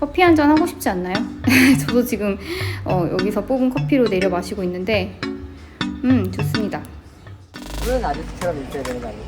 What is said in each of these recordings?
커피 한 잔 하고 싶지 않나요? 저도 지금 어, 여기서 뽑은 커피로 내려 마시고 있는데 음 좋습니다. 물은 아저씨처럼 있어야 되는 거 아니에요?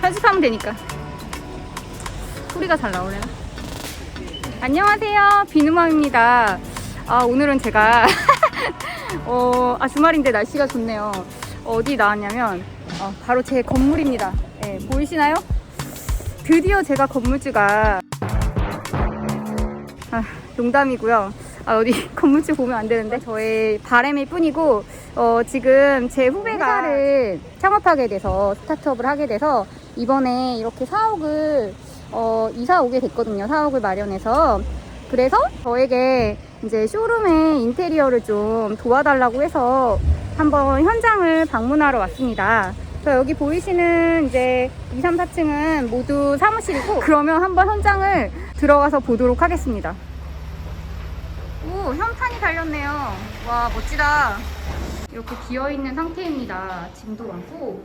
편집하면 되니까 소리가 잘 나오려나? 안녕하세요 비누맘입니다 아 오늘은 제가 어, 아 주말인데 날씨가 좋네요 어디 나왔냐면 어, 바로 제 건물입니다 예, 보이시나요? 드디어 제가 건물주가 아, 농담이고요. 아, 어디 건물주 보면 안 되는데 저의 바람일 뿐이고 어, 지금 제 후배가 회사를 창업하게 돼서 스타트업을 하게 돼서 이번에 이렇게 사옥을 어, 이사 오게 됐거든요. 사옥을 마련해서 그래서 저에게 이제 쇼룸의 인테리어를 좀 도와달라고 해서 한번 현장을 방문하러 왔습니다. 저 여기 보이시는 이제 2, 3, 4층은 모두 사무실이고 그러면 한번 현장을 들어가서 보도록 하겠습니다. 오, 현판이 달렸네요. 와, 멋지다. 이렇게 비어 있는 상태입니다. 짐도 많고.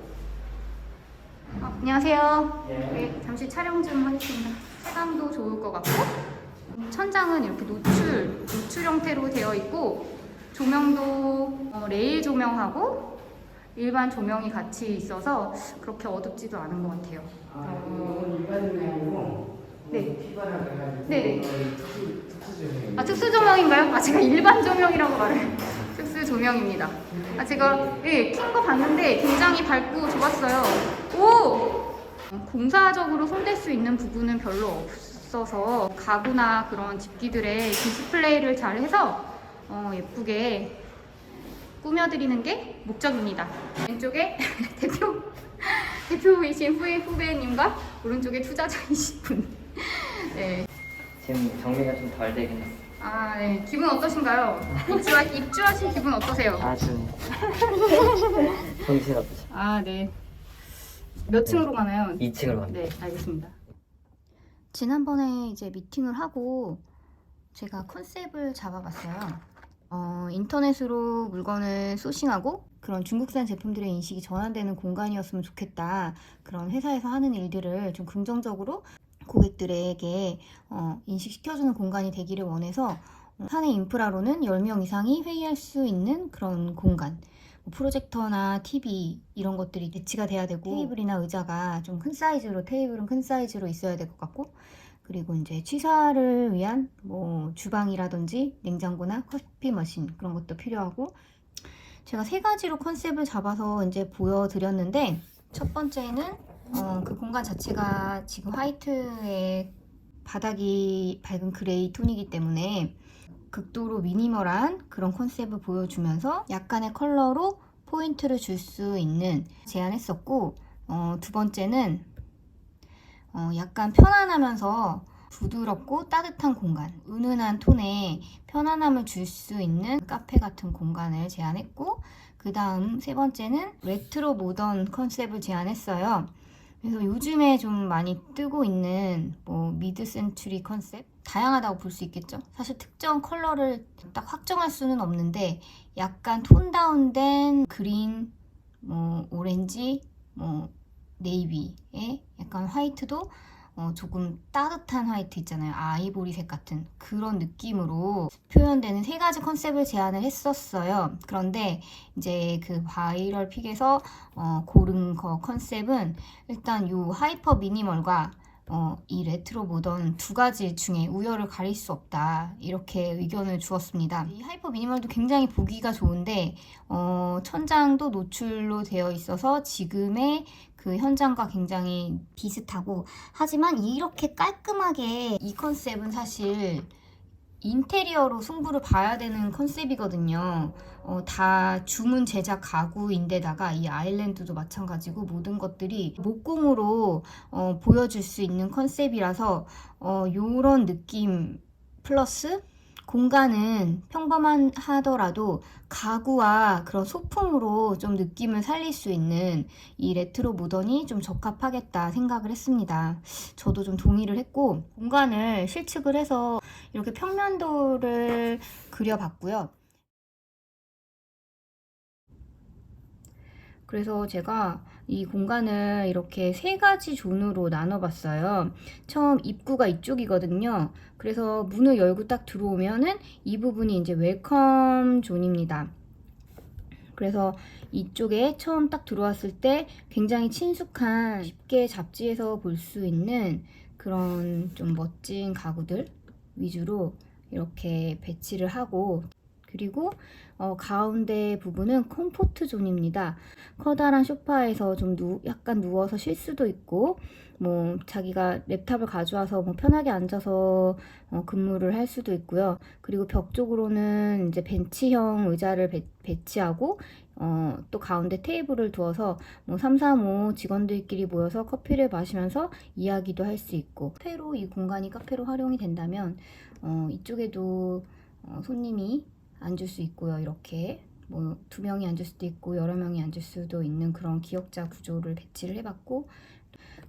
아, 안녕하세요. 네, 잠시 촬영 좀 하겠습니다. 해감도 좋을 것 같고. 천장은 이렇게 노출, 노출 형태로 되어 있고, 조명도 어, 레일 조명하고, 일반 조명이 같이 있어서 그렇게 어둡지도 않은 것 같아요. 아, 이건 일반적이 아니고 네. 피바라 해가지고 네. 특수 특수 조명이 아, 특수 조명인가요? 아, 제가 일반 조명이라고 말을. 특수 조명입니다. 아, 제가 예, 킨거 봤는데 굉장히 밝고 좋았어요. 오! 공사적으로 손댈 수 있는 부분은 별로 없어서 가구나 그런 집기들의 디스플레이를 잘 해서 어, 예쁘게 꾸며드리는 게 목적입니다. 왼쪽에 대표 대표이신 후배 후배님과 오른쪽에 투자자이신 분. 네, 지금 정리가 좀 덜 되긴 했어. 아, 네. 기분 어떠신가요? 입주하, 입주하신 기분 어떠세요? 아, 좀 정신없으시. 아, 네. 몇 층으로 가나요? 2층으로 갑니다. 네, 알겠습니다. 지난번에 이제 미팅을 하고 제가 컨셉을 잡아봤어요. 어, 인터넷으로 물건을 소싱하고 그런 중국산 제품들의 인식이 전환되는 공간이었으면 좋겠다. 그런 회사에서 하는 일들을 좀 긍정적으로 고객들에게 어, 인식시켜주는 공간이 되기를 원해서 어, 사내 인프라로는 10명 이상이 회의할 수 있는 그런 공간. 뭐 프로젝터나 TV 이런 것들이 배치가 돼야 되고 테이블이나 의자가 좀 큰 사이즈로 테이블은 큰 사이즈로 있어야 될 것 같고 그리고 이제 취사를 위한 뭐 주방이라든지 냉장고나 커피 머신 그런 것도 필요하고 제가 세 가지로 컨셉을 잡아서 이제 보여드렸는데 첫 번째는 어, 그 공간 자체가 지금 화이트의 바닥이 밝은 그레이 톤이기 때문에 극도로 미니멀한 그런 컨셉을 보여주면서 약간의 컬러로 포인트를 줄 수 있는 제안했었고 어, 두 번째는 어, 약간 편안하면서 부드럽고 따뜻한 공간, 은은한 톤에 편안함을 줄 수 있는 카페 같은 공간을 제안했고 그 다음 세 번째는 레트로 모던 컨셉을 제안했어요. 그래서 요즘에 좀 많이 뜨고 있는 뭐 미드 센츄리 컨셉 다양하다고 볼 수 있겠죠. 사실 특정 컬러를 딱 확정할 수는 없는데 약간 톤 다운된 그린, 뭐 오렌지, 뭐 네이비에 약간 화이트도 어, 조금 따뜻한 화이트 있잖아요. 아이보리색 같은 그런 느낌으로 표현되는 세 가지 컨셉을 제안을 했었어요. 그런데 이제 그 바이럴 픽에서 어, 고른 거 컨셉은 일단 요 하이퍼 미니멀과 어, 이 레트로 모던 두 가지 중에 우열을 가릴 수 없다 이렇게 의견을 주었습니다. 이 하이퍼 미니멀도 굉장히 보기가 좋은데 어, 천장도 노출로 되어 있어서 지금의 그 현장과 굉장히 비슷하고 하지만 이렇게 깔끔하게 이 컨셉은 사실 인테리어로 승부를 봐야 되는 컨셉이거든요. 어, 다 주문 제작 가구인데다가 이 아일랜드도 마찬가지고 모든 것들이 목공으로 어, 보여줄 수 있는 컨셉이라서 어, 요런 느낌 플러스 공간은 평범한 하더라도 가구와 그런 소품으로 좀 느낌을 살릴 수 있는 이 레트로 모던이 좀 적합하겠다 생각을 했습니다. 저도 좀 동의를 했고 공간을 실측을 해서 이렇게 평면도를 그려봤고요. 그래서 제가 이 공간을 이렇게 세 가지 존으로 나눠봤어요. 처음 입구가 이쪽이거든요. 그래서 문을 열고 딱 들어오면은 이 부분이 이제 웰컴 존입니다. 그래서 이쪽에 처음 딱 들어왔을 때 굉장히 친숙한 쉽게 잡지에서 볼 수 있는 그런 좀 멋진 가구들 위주로 이렇게 배치를 하고 그리고 어, 가운데 부분은 컴포트 존입니다. 커다란 소파에서 좀 누, 약간 누워서 쉴 수도 있고 뭐 자기가 랩탑을 가져와서 뭐 편하게 앉아서 어, 근무를 할 수도 있고요. 그리고 벽 쪽으로는 이제 벤치형 의자를 배, 배치하고 어, 또 가운데 테이블을 두어서 뭐335 직원들끼리 모여서 커피를 마시면서 이야기도 할 수 있고 카페로 이 공간이 카페로 활용이 된다면 어, 이쪽에도 어, 손님이 앉을 수 있고요. 이렇게 뭐 두 명이 앉을 수도 있고 여러 명이 앉을 수도 있는 그런 기역자 구조를 배치를 해봤고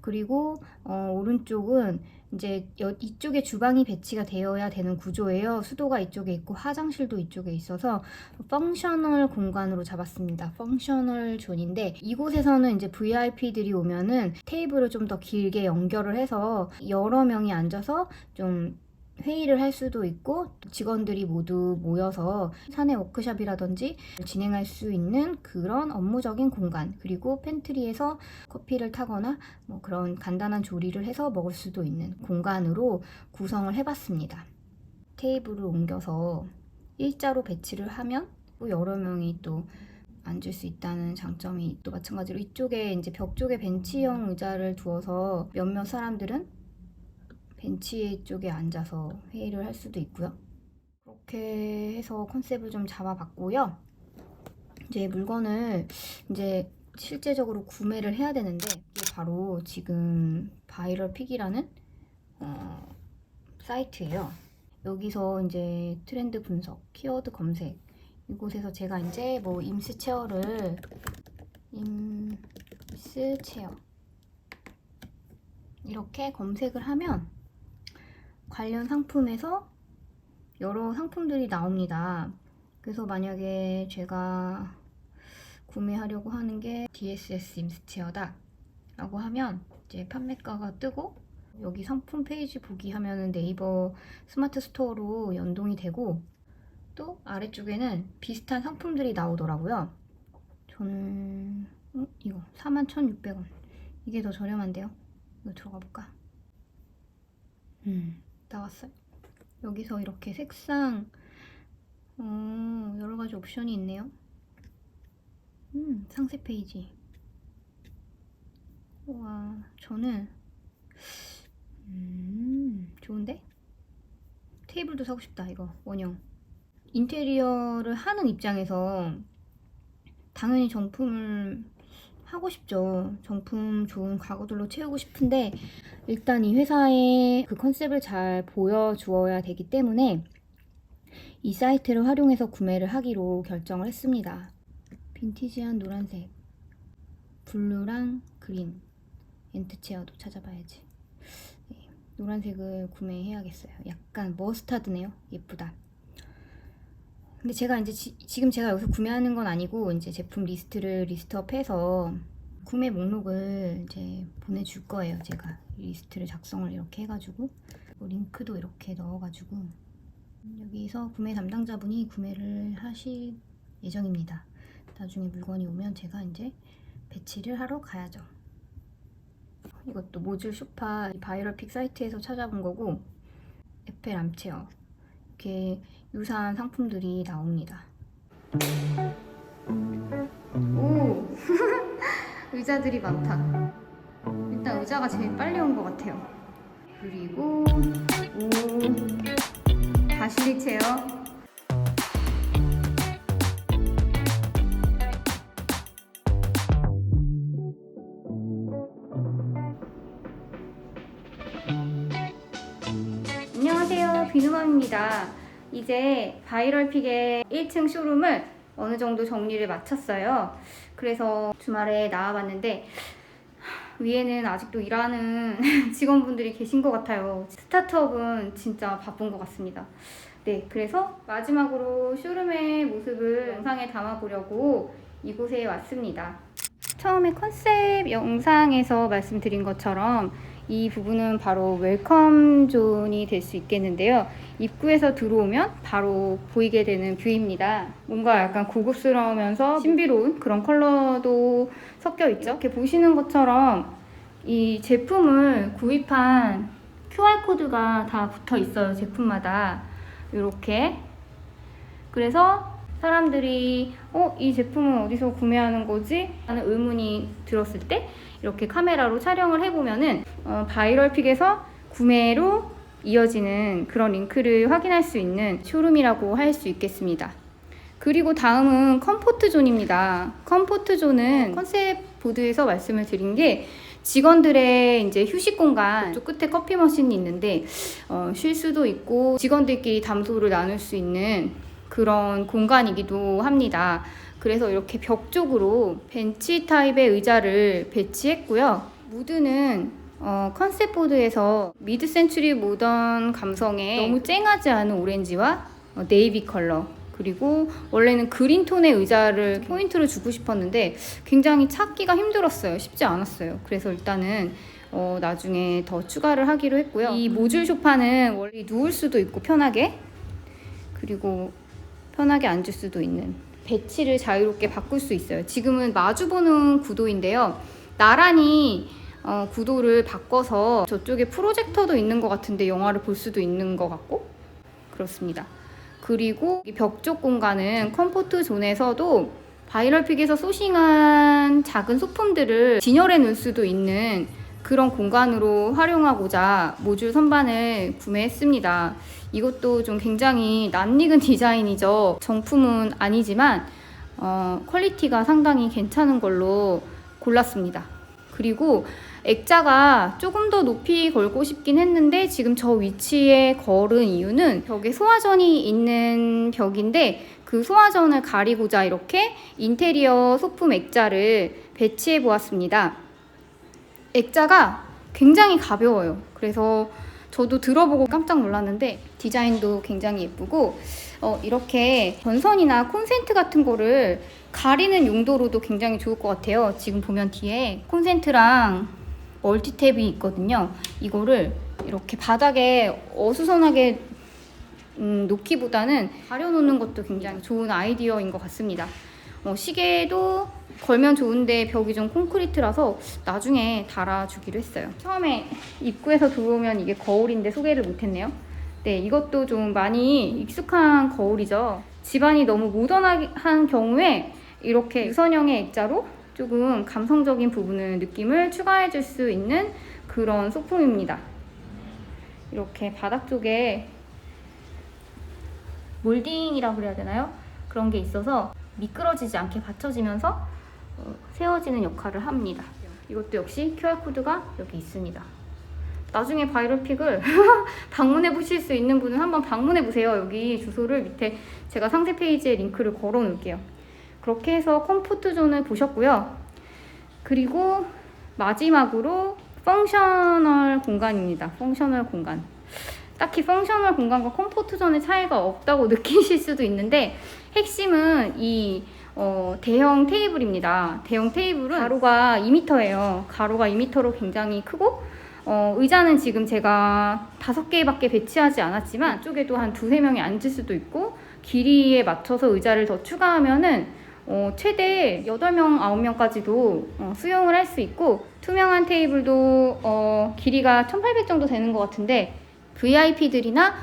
그리고 어, 오른쪽은 이제 여- 이쪽에 주방이 배치가 되어야 되는 구조예요. 수도가 이쪽에 있고 화장실도 이쪽에 있어서 펑셔널 공간으로 잡았습니다. 펑셔널 존인데 이곳에서는 이제 VIP들이 오면은 테이블을 좀 더 길게 연결을 해서 여러 명이 앉아서 좀 회의를 할 수도 있고 직원들이 모두 모여서 사내 워크숍이라든지 진행할 수 있는 그런 업무적인 공간 그리고 팬트리에서 커피를 타거나 뭐 그런 간단한 조리를 해서 먹을 수도 있는 공간으로 구성을 해봤습니다. 테이블을 옮겨서 일자로 배치를 하면 또 여러 명이 또 앉을 수 있다는 장점이 또 마찬가지로 이쪽에 이제 벽 쪽에 벤치형 의자를 두어서 몇몇 사람들은 벤치 쪽에 앉아서 회의를 할 수도 있고요. 그렇게 해서 컨셉을 좀 잡아봤고요. 이제 물건을 이제 실제적으로 구매를 해야 되는데 이게 바로 지금 바이럴 픽이라는 어, 사이트예요. 여기서 이제 트렌드 분석, 키워드 검색 이곳에서 제가 이제 뭐 임스 체어를 임스 체어 이렇게 검색을 하면 관련 상품에서 여러 상품들이 나옵니다. 그래서 만약에 제가 구매하려고 하는 게 DSS 임스체어다 라고 하면 이제 판매가가 뜨고 여기 상품 페이지 보기 하면은 네이버 스마트 스토어로 연동이 되고 또 아래쪽에는 비슷한 상품들이 나오더라고요. 저는 음, 이거 41,600원 이게 더 저렴한데요. 이거 들어가 볼까? 음 나왔어요. 여기서 이렇게 색상 어, 여러 가지 옵션이 있네요. 음, 상세 페이지. 와, 저는 음, 좋은데? 테이블도 사고 싶다, 이거. 원형. 인테리어를 하는 입장에서 당연히 정품을 하고 싶죠. 정품 좋은 가구들로 채우고 싶은데 일단 이 회사의 그 컨셉을 잘 보여주어야 되기 때문에 이 사이트를 활용해서 구매를 하기로 결정을 했습니다. 빈티지한 노란색, 블루랑 그린, 엔트체어도 찾아봐야지. 네, 노란색을 구매해야겠어요. 약간 머스타드네요. 예쁘다. 근데 제가 이제 지, 금 제가 여기서 구매하는 건 아니고 이제 제품 리스트를 리스트업해서 구매 목록을 이제 보내줄 거예요. 제가 리스트를 작성을 이렇게 해가지고 뭐 링크도 이렇게 넣어가지고 여기서 구매 담당자분이 구매를 하실 예정입니다. 나중에 물건이 오면 제가 이제 배치를 하러 가야죠. 이것도 모듈 소파 바이럴 픽 사이트에서 찾아본 거고 에펠 암체어 이렇게 유사한 상품들이 나옵니다. 오 의자들이 많다. 일단 의자가 제일 빨리 온 것 같아요. 그리고 오 가시리 체어. 안녕하세요. 비누맘입니다. 이제 바이럴픽의 1층 쇼룸을 어느 정도 정리를 마쳤어요. 그래서 주말에 나와봤는데 위에는 아직도 일하는 직원분들이 계신 것 같아요. 스타트업은 진짜 바쁜 것 같습니다. 네, 그래서 마지막으로 쇼룸의 모습을 영상에 담아보려고 이곳에 왔습니다. 처음에 컨셉 영상에서 말씀드린 것처럼 이 부분은 바로 웰컴 존이 될 수 있겠는데요. 입구에서 들어오면 바로 보이게 되는 뷰입니다. 뭔가 약간 고급스러우면서 신비로운 그런 컬러도 섞여 있죠. 이렇게 보시는 것처럼 이 제품을 구입한 QR코드가 다 붙어 있어요. 제품마다. 이렇게. 그래서 사람들이 어, 이 제품은 어디서 구매하는 거지? 하는 의문이 들었을 때 이렇게 카메라로 촬영을 해보면은 어, 바이럴픽에서 구매로 이어지는 그런 링크를 확인할 수 있는 쇼룸이라고 할 수 있겠습니다. 그리고 다음은 컴포트 존입니다. 컴포트 존은 컨셉 보드에서 말씀을 드린 게 직원들의 이제 휴식 공간 쪽 끝에 커피 머신이 있는데 어, 쉴 수도 있고 직원들끼리 담소를 나눌 수 있는 그런 공간이기도 합니다. 그래서 이렇게 벽 쪽으로 벤치 타입의 의자를 배치했고요. 무드는 어, 컨셉 보드에서 미드 센츄리 모던 감성의 너무 쨍하지 않은 오렌지와 어, 네이비 컬러 그리고 원래는 그린 톤의 의자를 포인트를 주고 싶었는데 굉장히 찾기가 힘들었어요. 쉽지 않았어요. 그래서 일단은 어, 나중에 더 추가를 하기로 했고요. 이 모듈 소파는 원래 누울 수도 있고 편하게 그리고 편하게 앉을 수도 있는 배치를 자유롭게 바꿀 수 있어요. 지금은 마주보는 구도인데요. 나란히 어, 구도를 바꿔서 저쪽에 프로젝터도 있는 것 같은데 영화를 볼 수도 있는 것 같고 그렇습니다. 그리고 이벽쪽 공간은 컴포트 존에서도 바이럴픽에서 소싱한 작은 소품들을 진열해 놓을 수도 있는 그런 공간으로 활용하고자 모듈 선반을 구매했습니다. 이것도 좀 굉장히 낯익은 디자인이죠. 정품은 아니지만 어, 퀄리티가 상당히 괜찮은 걸로 골랐습니다. 그리고 액자가 조금 더 높이 걸고 싶긴 했는데 지금 저 위치에 걸은 이유는 벽에 소화전이 있는 벽인데 그 소화전을 가리고자 이렇게 인테리어 소품 액자를 배치해 보았습니다. 액자가 굉장히 가벼워요. 그래서 저도 들어보고 깜짝 놀랐는데 디자인도 굉장히 예쁘고 어, 이렇게 전선이나 콘센트 같은 거를 가리는 용도로도 굉장히 좋을 것 같아요. 지금 보면 뒤에 콘센트랑 멀티탭이 있거든요. 이거를 이렇게 바닥에 어수선하게 음, 놓기보다는 가려놓는 것도 굉장히 좋은 아이디어인 것 같습니다. 어, 시계도 걸면 좋은데 벽이 좀 콘크리트라서 나중에 달아주기로 했어요. 처음에 입구에서 들어오면 이게 거울인데 소개를 못했네요. 네, 이것도 좀 많이 익숙한 거울이죠. 집안이 너무 모던한 경우에 이렇게 유선형의 액자로 조금 감성적인 부분을 느낌을 추가해 줄 수 있는 그런 소품입니다. 이렇게 바닥 쪽에 몰딩이라고 그래야 되나요? 그런 게 있어서 미끄러지지 않게 받쳐지면서 어, 세워지는 역할을 합니다. 이것도 역시 QR코드가 여기 있습니다. 나중에 바이럴픽을 방문해 보실 수 있는 분은 한번 방문해 보세요. 여기 주소를 밑에 제가 상세 페이지에 링크를 걸어 놓을게요. 그렇게 해서 컴포트 존을 보셨고요. 그리고 마지막으로 펑셔널 공간입니다. 펑셔널 공간. 딱히 펑셔널 공간과 컴포트 존의 차이가 없다고 느끼실 수도 있는데 핵심은 이 어, 대형 테이블입니다. 대형 테이블은 가로가 2m예요. 가로가 2m로 굉장히 크고 어, 의자는 지금 제가 다섯 개밖에 배치하지 않았지만 이쪽에도 한 두세 명이 앉을 수도 있고 길이에 맞춰서 의자를 더 추가하면은 어, 최대 8명, 9명까지도 어, 수용을 할 수 있고 투명한 테이블도 어, 길이가 1800 정도 되는 것 같은데 VIP들이나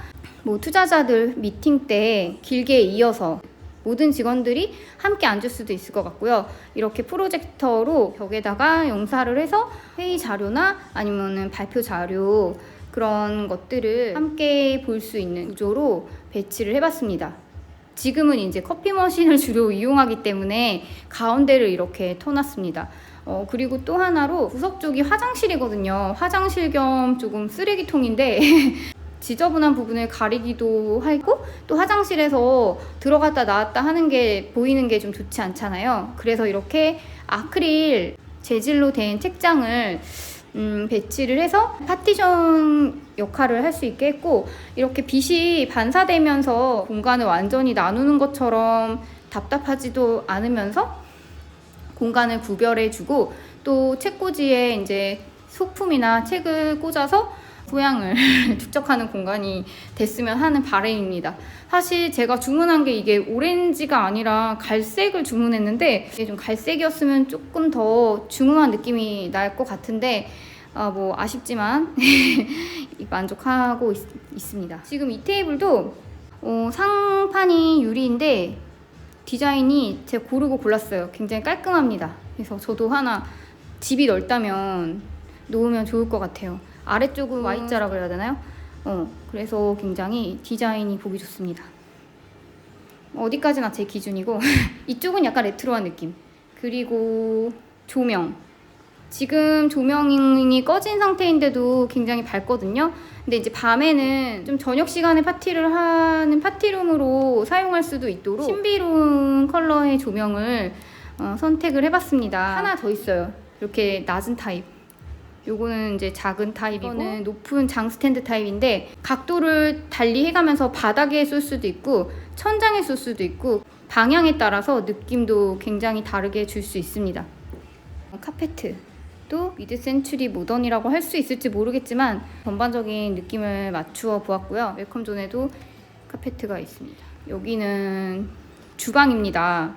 뭐 투자자들 미팅 때 길게 이어서 모든 직원들이 함께 앉을 수도 있을 것 같고요. 이렇게 프로젝터로 벽에다가 영사를 해서 회의 자료나 아니면은 발표 자료 그런 것들을 함께 볼 수 있는 구조로 배치를 해봤습니다. 지금은 이제 커피 머신을 주로 이용하기 때문에 가운데를 이렇게 터놨습니다. 어, 그리고 또 하나로 구석 쪽이 화장실이거든요. 화장실 겸 조금 쓰레기통인데 지저분한 부분을 가리기도 하고 또 화장실에서 들어갔다 나왔다 하는 게 보이는 게 좀 좋지 않잖아요. 그래서 이렇게 아크릴 재질로 된 책장을 음, 배치를 해서 파티션 역할을 할 수 있게 했고 이렇게 빛이 반사되면서 공간을 완전히 나누는 것처럼 답답하지도 않으면서 공간을 구별해주고 또 책꽂이에 이제 소품이나 책을 꽂아서 소양을 축적하는 공간이 됐으면 하는 바람입니다. 사실 제가 주문한 게 이게 오렌지가 아니라 갈색을 주문했는데 이게 좀 갈색이었으면 조금 더 중후한 느낌이 날 것 같은데 아, 뭐 아쉽지만 만족하고 있, 있습니다. 지금 이 테이블도 어, 상판이 유리인데 디자인이 제가 고르고 골랐어요. 굉장히 깔끔합니다. 그래서 저도 하나 집이 넓다면 놓으면 좋을 것 같아요. 아래쪽은 Y자라고 해야 되나요? 어, 그래서 굉장히 디자인이 보기 좋습니다. 어디까지나 제 기준이고 이쪽은 약간 레트로한 느낌. 그리고 조명. 지금 조명이 꺼진 상태인데도 굉장히 밝거든요. 근데 이제 밤에는 좀 저녁 시간에 파티를 하는 파티룸으로 사용할 수도 있도록 신비로운 컬러의 조명을 어, 선택을 해봤습니다. 하나 더 있어요. 이렇게 낮은 타입. 요거는 이제 작은 타입이고 이거는 높은 장 스탠드 타입인데 각도를 달리 해가면서 바닥에 쏠 수도 있고 천장에 쏠 수도 있고 방향에 따라서 느낌도 굉장히 다르게 줄 수 있습니다. 어, 카페트도 미드 센츄리 모던이라고 할 수 있을지 모르겠지만 전반적인 느낌을 맞추어 보았고요. 웰컴 존에도 카페트가 있습니다. 여기는 주방입니다.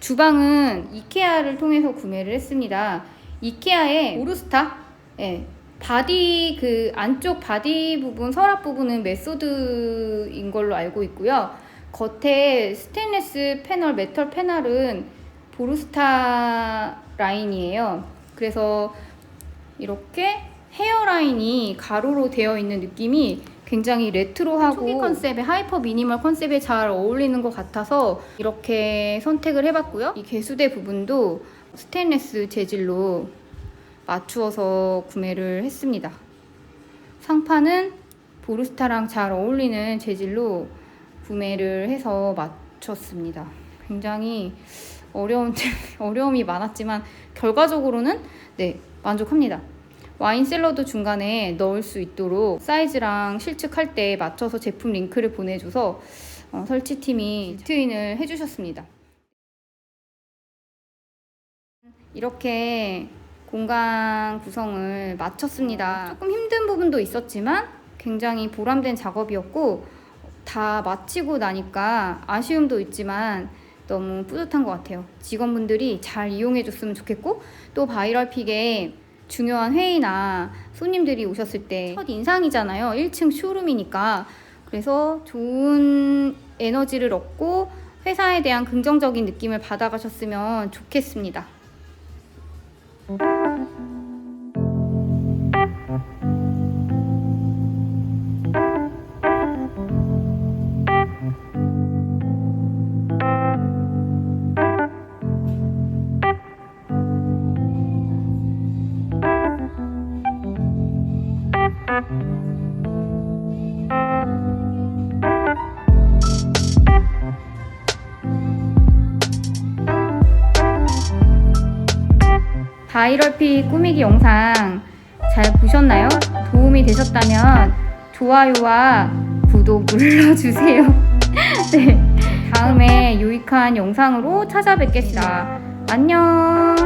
주방은 이케아를 통해서 구매를 했습니다. 이케아의 오르스타 예. 바디 그 안쪽 바디 부분 서랍 부분은 메소드인 걸로 알고 있고요. 겉에 스테인레스 패널 메탈 패널은 보르스타 라인이에요. 그래서 이렇게 헤어라인이 가로로 되어 있는 느낌이 굉장히 레트로하고 초기 컨셉의 하이퍼 미니멀 컨셉에 잘 어울리는 것 같아서 이렇게 선택을 해봤고요. 이 개수대 부분도 스테인레스 재질로 맞추어서 구매를 했습니다. 상판은 보르스타랑 잘 어울리는 재질로 구매를 해서 맞췄습니다. 굉장히 어려운 어려움이 많았지만 결과적으로는 네 만족합니다. 와인 셀러도 중간에 넣을 수 있도록 사이즈랑 실측할 때 맞춰서 제품 링크를 보내줘서 어, 설치팀이 트윈을 해주셨습니다. 이렇게 공간 구성을 마쳤습니다. 조금 힘든 부분도 있었지만 굉장히 보람된 작업이었고 다 마치고 나니까 아쉬움도 있지만 너무 뿌듯한 것 같아요. 직원분들이 잘 이용해 줬으면 좋겠고 또 바이럴 픽에 중요한 회의나 손님들이 오셨을 때 첫 인상이잖아요. 1층 쇼룸이니까 그래서 좋은 에너지를 얻고 회사에 대한 긍정적인 느낌을 받아가셨으면 좋겠습니다. Thank you. 바이럴피 꾸미기 영상 잘 보셨나요? 도움이 되셨다면 좋아요와 구독 눌러주세요. 네, 다음에 유익한 영상으로 찾아뵙겠습니다. 안녕.